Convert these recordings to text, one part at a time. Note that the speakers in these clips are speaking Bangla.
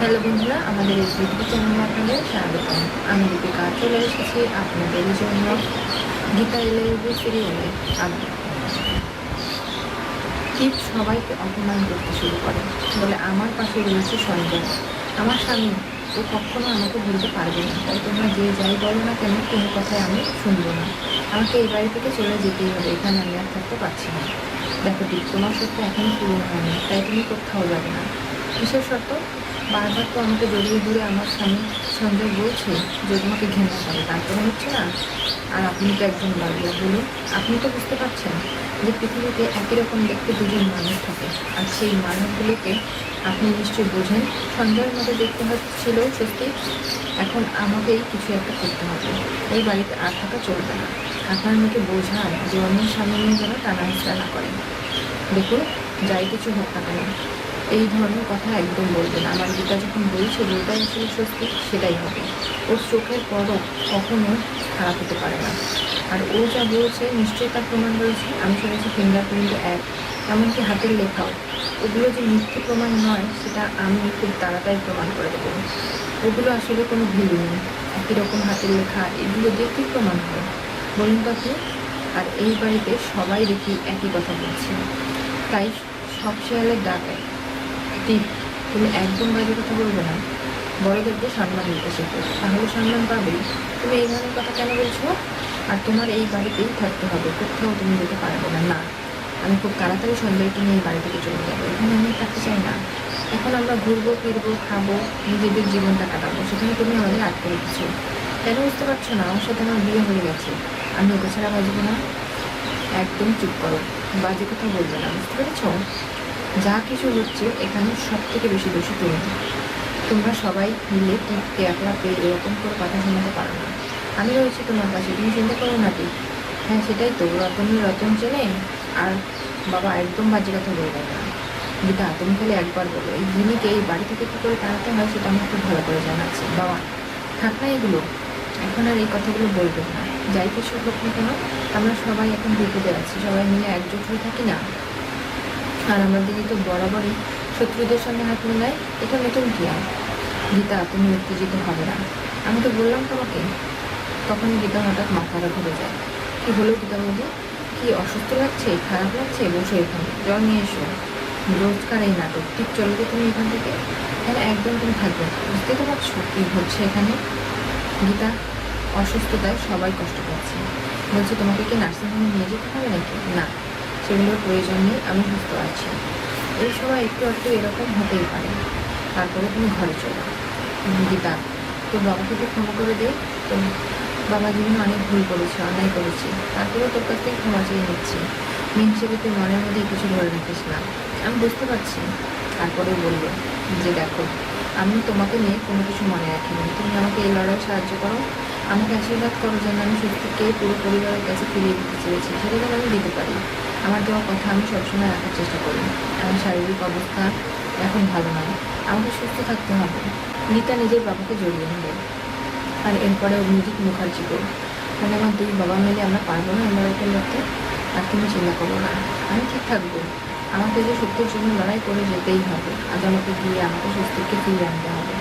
হ্যালো বন্ধুরা, আমাদের এই ইউটিউব চ্যানেলে আপনাদের স্বাগত আমি দীপিকা, চলে এসেছি আপনাদের জন্য গীতা এলএলবি সিরিয়ালে ঠিক সবাইকে অপমান করতে শুরু করে, বলে আমার পাশে রয়েছে সঞ্জয়। আমার স্বামী, ও কখনো আমাকে ভুলতে পারবে না, তাই তোমরা যে যাই বলো না কেন, কোনো কথায় আমি শুনব না। আমাকে এই বাড়ি থেকে চলে যেতেই হবে, এখানে আমি আর থাকতে পারছি না। দেখো ঠিক তোমার সত্যি এখনই পূরণ হয়নি, তাই তুমি কোথাও যাবে না। কিসের শর্ত? বারবার তো আমাকে জড়িয়ে ধরে আমার স্বামী সঞ্জয় বলছে যে তোমাকে ঘৃণা করে। তারপরে হচ্ছে না, আর আপনি তো একজন বাড়িয়া বলুন। আপনি তো বুঝতে পারছেন যে পৃথিবীতে একই রকম দেখতে দুজন মানুষ থাকে, আর সেই মানুষগুলোকে আপনি নিশ্চয়ই বোঝেন। সঞ্জয়ের মতো দেখতে হচ্ছিল সত্যি এখন আমাকেই কিছু একটা করতে হবে। এই বাড়িতে আর থাকা চলবে না। আপনার মেয়েকে বোঝান যে অন্যের সামনে যেন টানা হেঁচড়া না করেন দেখুন, যাই কিছু হোক না কেন। এই ধরনের কথা একদম বলবে না। আমার গীতা যখন বলছে যেটাই আসলে সত্যি, সেটাই হবে। ওর চোখের পরক কখনো খারাপ হতে পারে না। আর ও যা বলছে, নিশ্চয়ই তার প্রমাণ রয়েছে। আমি শুনেছি ফিঙ্গারপ্রিন্ট এক এমনকি হাতের লেখাও। ওগুলো যে মিথ্যে প্রমাণ নয়, সেটা আমি খুব তাড়াতাড়ি প্রমাণ করে দেবো। ওগুলো আসলে কোনো ভিড় নেই। একই রকম হাতের লেখা, এগুলো কী প্রমাণ হয়। বলুন আপনি? আর এই বাড়িতে সবাই দেখি একই কথা বলছে। তাই সব শেয়ালের ডাক ঠিক তুমি একদম বাজে কথা বলবে না। বড়দেরকে সম্মান দিতে শেখো তাহলে সম্মান পাবে। তুমি এই ধরনের কথা কেন বলছো? আর তোমার এই বাড়িতেই থাকতে হবে। কোথাও তুমি যেতে পারবে না। না, আমি খুব তাড়াতাড়ি সঞ্জয়কে নিয়ে এই বাড়ি থেকে চলে যাব। এখানে আমি থাকতে চাই না। এখন আমরা ঘুরবো, ফিরবো, খাব, নিজেদের জীবনটা কাটাবো। সেখানে তুমি আমাদের আটকে রেখেছো। কেন বুঝতে পারছ না? আমার সাথে আমার বিয়ে হয়ে গেছে। আমি ওকে ছাড়া বাজবো না। একদম চুপ করো। বাজে কথা বলবে না। বুঝতে পেরেছ? যা কিছু হচ্ছে এখানে সব থেকে বেশি দোষী তুমি। তোমরা সবাই মিলে টিপকে একলা পেয়ে এরকম করে কথা শোনাতে পারো না। আমি রয়েছি তোমার কাছে, তুমি চিন্তা করো না ঠিক হ্যাঁ সেটাই তো রতনের রতন চেনে? আর বাবা একদম বাজে কথা বলবে না। গীতা, তুমি খালি একবার বলো, এই জিনিকে এই বাড়ি থেকে কী করে তাড়াতে হয় সেটা আমি খুব ভালো করে জানাচ্ছি বাবা, থাক না এগুলো, এখন আর এই কথাগুলো বলবে না। যাই কিছু হোক না কেন, আমরা সবাই এখন বিপদে আছি, সবাই মিলে একজোট হয়ে থাকি না? আর আমার দিদি তো বরাবরই শত্রুদের সঙ্গে হাত মেলায় এটা নতুন আর গীতা, তুমি উত্তেজিত হবে না। আমি তো বললাম তোমাকে, তখন গীতা হঠাৎ মাথাটা ঘুরে যায়। কি হলো গীতা বৌদি কি অসুস্থ লাগছে? খারাপ লাগছে? বসে এখানে, জল নিয়ে এসো। রোজকার এই নাটক, ঠিক চলে তো তুমি এখান থেকে? এখানে একদম তুমি থাকবে বুঝতে তো পারছ কী হচ্ছে এখানে? গীতা, অসুস্থতায় সবাই কষ্ট পাচ্ছে। বলছে, তোমাকে কি নার্সিংহোমে নিয়ে যেতে হবে নাকি? না। সেগুলোর প্রয়োজন নেই আমি সুস্থ আছি। এই সময় একটু একটু এরকম হতেই পারে। তারপরে তুমি ঘরে চলো। গীতা, তোর বাবাকে তো ক্ষমা করে দে। তো বাবা জীবনে অনেক ভুল করেছে, অন্যায় করেছে। তারপরেও তোর কাছ থেকে ক্ষমা চেয়ে নিচ্ছি। মেয়ে হিসেবে তুই মনের মধ্যে কিছু ধরে রাখিস না। আমি বুঝতে পারছি। তারপরে বলল, যে দেখো, আমি তোমাকে নিয়ে কোনো কিছু মনে রাখিনি তুমি আমাকে এই লড়াই সাহায্য করো। আমাকে আশীর্বাদ করো যেন আমি সত্যিকে পুরো পরিবারের কাছে ফিরিয়ে দিতে চেয়েছি। সেটা আমি দিতে পারি। আমার দেওয়া কথা আমি সবসময় রাখার চেষ্টা করি। আমার শারীরিক অবস্থা এখন ভালো নয়। আমাকে সুস্থ থাকতে হবে। গীতা নিজের বাবাকে জড়িয়ে নেবে আর এরপরে অভিজিৎ মুখার্জিকে মানে আমার দুই বাবা মিলে আমরা পারব না আমরা ওকে লড়তে? আর তুমি চিন্তা করো না। আমি ঠিক থাকব। আমাকে যে সত্যের জন্য লড়াই করে যেতেই হবে। আদালতে গিয়ে আমাকে সত্যিকে ফিরিয়ে আনতে হবে।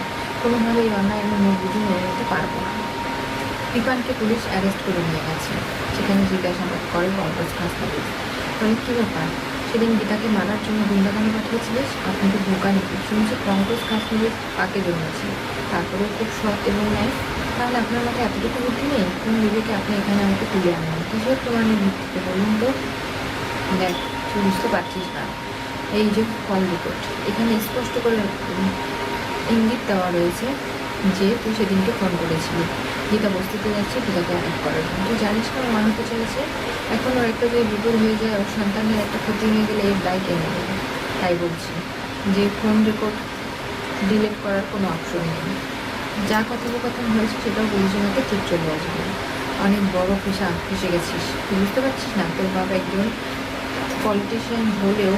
কোনোভাবে এই অন্যায় আমি মুখ বুঝে মেনে নিতে পারব না। কৃপানকে পুলিশ অ্যারেস্ট করে নিয়ে গেছে। সেখানে জিজ্ঞাসাবাদ করে পঙ্কজ হাসপাতাল। বলে কী ব্যাপার সেদিন গীতাকে মারার জন্য গুন্ডাগানি পাঠিয়েছিলিস আপনি তো বোকা নাকি শুনছি পঙ্কজ কাশ্মীরের পাকে জন্মেছে। তারপরেও খুব সৎ এবং ন্যায়। তাহলে আপনার মাথায় এতটুকু বুদ্ধি নেই? কোন বিবেকে আপনি এখানে আমাকে তুলে আনলেন কিসের প্রমাণের ভিত্তিতে বলুন তো? দেখ, তুই বুঝতে পারছিস না। এই যে কল রিপোর্ট এখানে স্পষ্ট করে ইঙ্গিত দেওয়া রয়েছে। যে তুই সেদিনকে ফোন করেছিলি। গীতা বস্তিতে যাচ্ছে গীতাকে অ্যাটাক করার তুই জানিস না ও মানতে চাইছে? এখন ওর একটা যদি বিপদ হয়ে যায়, ওর সন্তানের একটা ক্ষতি হয়ে গেলে এর দায় কে নেবে? তাই বলছি, যে ফোন রেকর্ড ডিলিট করার কোনো অপশন নেই। যা কথোপকথন হয়েছে সেটাও হাতে ঠিক চলে আসবে। অনেক বড় পেশা, ফেসে গেছিস। তুই বুঝতে পারছিস না? তোর বাবা একজন পলিটিশিয়ান হলেও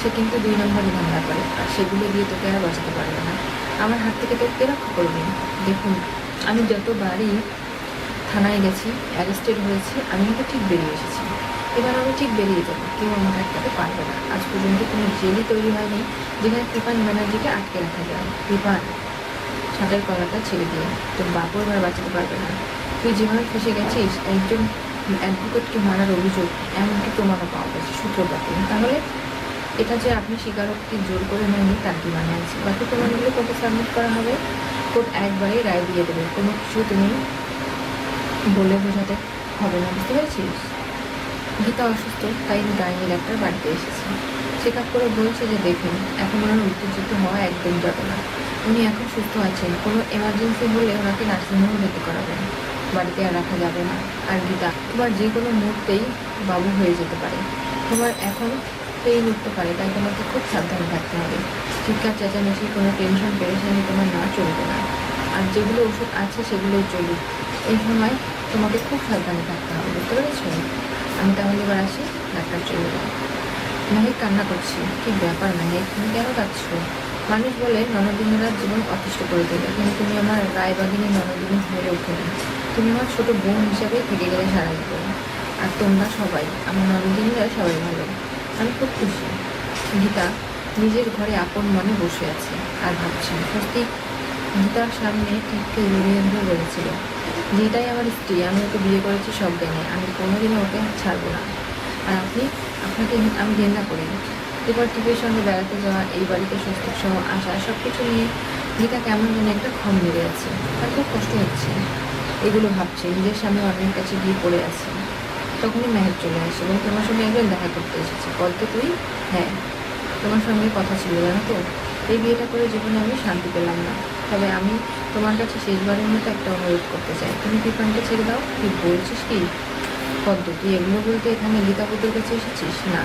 সে কিন্তু দুই নম্বরই ধান্দা করে। আর সেগুলো দিয়ে তোকে আর বাঁচাতে পারবে না। আমার হাত থেকে তোকে রক্ষা করবে। দেখুন, আমি যতবারই থানায় গেছি অ্যারেস্টেড হয়েছি, আমি কিন্তু ঠিক বেরিয়ে এসেছি। এবার আমি ঠিক বেরিয়ে যাব, কেউ আমাকে আটকাতে পারবে না। আজ পর্যন্ত কোনো জেলই তৈরি হয়নি, যেখানে কৃপান ব্যানার্জিকে আটকে রাখা যায়। কৃপান ছাদের কলাটা ছেড়ে দিয়ে। তোর বাপু এবার বাঁচাতে পারবে না। তুই যেভাবে ফেসে গেছিস, একজন অ্যাডভোকেটকে মারার অভিযোগ এমনকি প্রমাণও পাওয়া গেছে। সূত্রপাতি তাহলে এটা যে আপনি স্বীকারোক্তি জোর করে নেননি, তার কি মানে আছে? বাকি প্রমাণগুলো কোর্টে সাবমিট করা হবে। কোর্ট একবারেই রায় দিয়ে দেবে। কোনো কিছু তুমি বলে বোঝাতে হবে না। বুঝতে পেরেছিস? গীতা অসুস্থ, তাই গাইনি, ডাক্তার বাড়িতে এসেছে। চেক আপ করে বলছে যে দেখুন, এখন ওনার উত্তেজিত হওয়া একদম যাবে না। উনি এখন সুস্থ আছেন। কোনো এমার্জেন্সি হলে ওনাকে নার্সিংহোমে ভর্তি করাবেন। বাড়িতে আর রাখা যাবে না। আর গীতা, তোমার যে কোনো মুহূর্তেই বাবু হয়ে যেতে পারে। তোমার এখন পেইন উঠতে পারে, তাই তোমাকে খুব সাবধানে থাকতে হবে। চিৎকার চেঁচামেচি, কোনো টেনশন পেরেশানি তোমার না চলবে না। আর যেগুলো ওষুধ আছে সেগুলোই চলুক। এই সময় তোমাকে খুব সাবধানে থাকতে হবে, বুঝতে পেরেছ? আমি তাহলে এবার আসি, ডাক্তার চলে যাও। মেহেক কান্না করছি, কি ব্যাপার মেহেক তুমি কেন কাঁদছো? মানুষ বলে ননদিনীরা জীবন অতিষ্ঠ করে দেবে কিন্তু তুমি আমার রায়বাগিনী ননদিনী হয়ে ওঠেনি তুমি আমার ছোটো বোন হিসাবে থেকে গেলে সারা জীবন। আর তোমরা সবাই, আমার ননদিনীরা সবাই ভালো। আমি খুব খুশি। গীতা নিজের ঘরে আপন মনে বসে আছে আর ভাবছি স্বস্তি গীতার সামনে জড়িয়ে ধরে বলেছিল যেটাই আমার স্ত্রী, আমি ওকে বিয়ে করেছি সব জ্ঞানে, আমি কোনোদিনও ওকে ছাড়বো না। আর আপনি, আপনাকে আমি ঘেন্না করি। এবার টিপের সঙ্গে বেড়াতে যাওয়া, এই বাড়িতে স্বস্তিক সহ আসা সব কিছু নিয়ে গীতা কেমন যেন একটা ক্ষম মেরে আছে। আর খুব কষ্ট হচ্ছে। এগুলো ভাবছে, নিজের সামনে অন্যের কাছে গিয়ে পড়ে আছে। তখনই মেহের চলে আসে। এবং তোমার সঙ্গে একজন দেখা করতে এসেছে। বলতো তুই। হ্যাঁ তোমার সঙ্গে কথা ছিল, জানো তো? এই বিয়েটা করে জীবনে আমি শান্তি পেলাম না। তবে আমি তোমার কাছে শেষবারের মতো একটা অনুরোধ করতে চাই। তুমি কৃপানকে ছেড়ে দাও? কি বলছিস কি? পদ্ম, তুই এগুলো বলতে এখানে গীতা বুদ্ধের কাছে এসেছিস? না।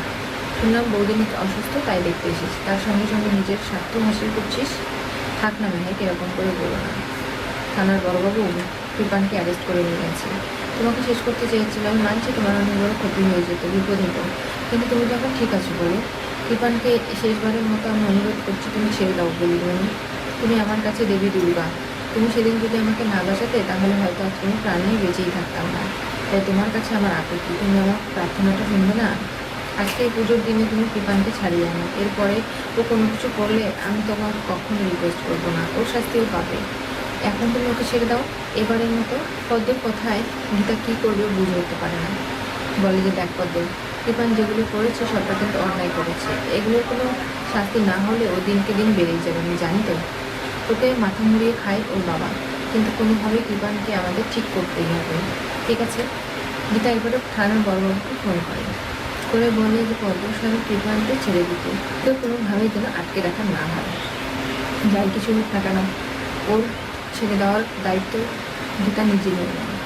শুনলাম বৌদিনী অসুস্থ, তাই দেখতে এসেছিস তার সঙ্গে সঙ্গে নিজের স্বার্থ হাসিল করছিস? থাক না মেহেক এরকম করে বলো না। থানার বড়বাবু কৃপানকে অ্যারেস্ট করে নিয়ে গেছে তোমাকে শেষ করতে চেয়েছিলাম মানছি তোমার অনেক বড় ক্ষতি হয়ে যেত, বিপদ হতো কিন্তু তুমি তখন ঠিক আছো বলো। কৃপানকে শেষবারের মতো আমি অনুরোধ করছি, তুমি ছেড়ে দাও বলি তুমি আমার কাছে দেবী দুর্গা। তুমি সেদিন যদি আমাকে না বাঁচাতে, তাহলে হয়তো আজ তুমি প্রাণেই বেঁচেই থাকতাম না। তাই তোমার কাছে আমার আপত্তি। তুমি আমার প্রার্থনাটা শুনবে না? আজকে এই পুজোর দিনে তুমি কৃপানকে ছাড়িয়ে আনো। এরপরে ও কোনো কিছু করলে আমি তোমার কখনো রিকোয়েস্ট করব না। ওর শাস্তিও পাবে। এখন তুমি ওকে ছেড়ে দাও। এবারের মতো পদ্মের কথায় গীতা কী করবে বুঝে উঠতে পারে না। বলে যে, দেখ পদ্ম কৃপান যেগুলো করেছে সবটা কিন্তু অন্যায় করেছে। এগুলোর কোনো শাস্তি না হলে ও দিনকে দিন বেড়েই যাবে, আমি জানি তো। ওকে মাথা মুড়িয়ে খায় ওর বাবা। কিন্তু কোনোভাবে কৃপানকে আমাদের ঠিক করতেই হবে ঠিক আছে? গীতা এবারে থানার বড়বাবুকে ফোন করে। করে বলে যে, পদ্ম, স্বামী কৃপানকে ছেড়ে দিতে। তো কোনোভাবেই যেন আটকে রাখা না হয়। যাই, কিছু হোক না ওর ছেড়ে দেওয়ার দায়িত্ব গীতা নিজে নিয়ে নেয়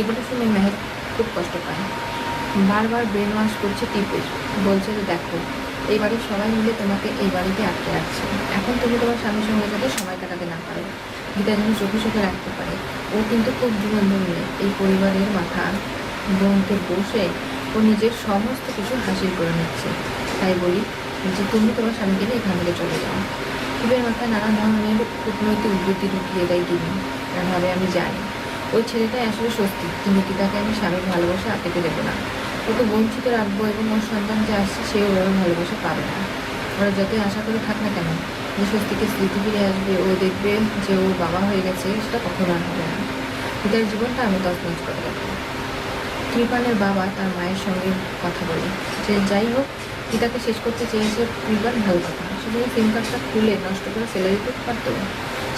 এগুলো শুনে মেহের খুব কষ্ট পায়। বারবার ব্রেন ওয়াশ করছে টিপের বলছে যে, দেখো এই বাড়ির সবাই মিলে তোমাকে এই বাড়িতে আটকে রাখছে। এখন তুমি তোমার স্বামীর সঙ্গে যাতে সময় কাটাতে না পারো। গীতা যেন চোখে চোখে রাখতে পারে। ও কিন্তু খুব জীবন মেয়ে। এই পরিবারের মাথা বোনকে বসে ও নিজের সমস্ত কিছু হাসিল করে নিচ্ছে। তাই বলি যে, তুমি তোমার স্বামীকে নিয়ে এখান থেকে চলে যাও। টিপের মাথায় নানা ধরনের কূটনৈতিক উদ্বৃত্তি ঢুকিয়ে দেয় তিনি ভাবে আমি জানি। ওই ছেলেটাই আসলে সত্যি কিন্তু তাকে আমি স্বামীর ভালোবাসা পেতে দেবো না? ওকে বঞ্চিত রাখব এবং ওর সন্তান যে আসছে, সে ওর ভালোবাসা পাবে না। ওরা যতই আশা করে থাক না কেন, যে স্বস্তিকে স্মৃতি ফিরে আসবে, ও দেখবে যে ওর বাবা হয়ে গেছে, সেটা কখনো আর হবে না। পিতার জীবনটা আমি তছনছ করে রাখব। কৃপানের বাবা তার মায়ের সঙ্গে কথা বলে। যে যাই হোক, পিতাকে শেষ করতে চেয়েছে কৃপান ভালো কথা সেখানে সিম কার্ডটা খুলে নষ্ট করে ফেলে দিতে পারতো?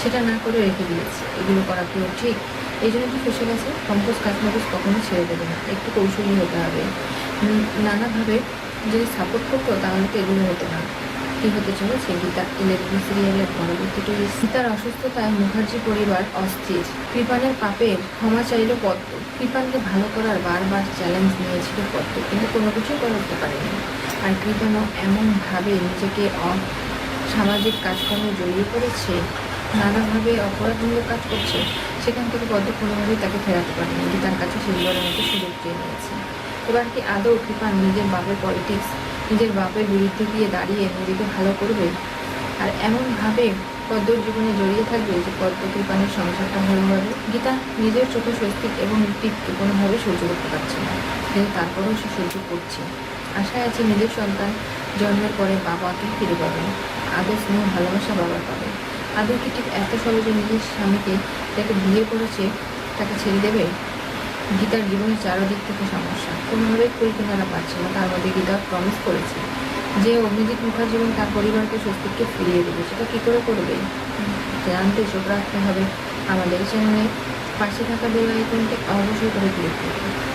সেটা না করে রেখে দিয়েছে। এগুলো করা কি ঠিক? এই জন্য তো ফেসে গেছে কম্পোজ কাজমাগজ কখনো ছেড়ে দেবে না। একটু কৌশলী হতে হবে। নানাভাবে যদি সাপোর্ট করতো তাহলে তো এগুলো হতো না। কি হতে চলেছে? গীতা ইলেকট্রিক সিরিয়ালের পরবর্তীতে সীতার অসুস্থতায় মুখার্জি পরিবার অস্থির। কৃপানের পাপে ক্ষমা চাইল পদ্ম। কৃপানকে ভালো করার বারবার চ্যালেঞ্জ নিয়েছিল পদ্ম। কিন্তু কোনো কিছুই করে উঠতে পারেনি। আর কৃপানও এমনভাবে নিজেকে সামাজিক কাজকর্মে জড়িয়ে পড়েছে, নানাভাবে অপরাধমূলক কাজ করছে, সেখান থেকে পদ্ম কোনোভাবেই তাকে ফেরাতে পারেনি গীতার কাছে শেষবারের মতো সুযোগ চেয়ে নিয়েছে এবার কি আদৌ কৃপান নিজের বাপের পলিটিক্স নিজের বাপের বিরুদ্ধে গিয়ে দাঁড়িয়ে নিজেকে ভালো করবে? আর এমনভাবে পদ্মর জীবনে জড়িয়ে থাকবে যে পদ্ম কৃপানের সংসারটা ভালো হবে? গীতা নিজের চোখে স্বস্তিক এবং টিপকে কোনোভাবে সহ্য করতে পারছে না, কিন্তু তারপরেও সে সহ্য করছে। আশায় আছে নিজের সন্তান জন্মের পরে বাবাকে ফিরে পাবে। আদর স্নেহ ভালোবাসা বাবার পাবে। আদৌ কি ঠিক এত সহজে নিজের স্বামীকে যাকে বিয়ে করেছে, তাকে ছেড়ে দেবে? গীতার জীবনের চারদিক থেকে সমস্যা। কোনোভাবেই পরিকল্পনা পাচ্ছে না, তার মধ্যে গীতা প্রমিস করেছে যে অভিজিৎ মুখার্জি এবং তার পরিবারকে স্বস্তিককে ফিরিয়ে দেবে। সেটা কী করে করবে? জানতে চোখ রাখতে হবে। আমাদের চ্যানেলে পাশে থাকা বেল আইকনটি অবশ্যই করে ক্লিক করবে।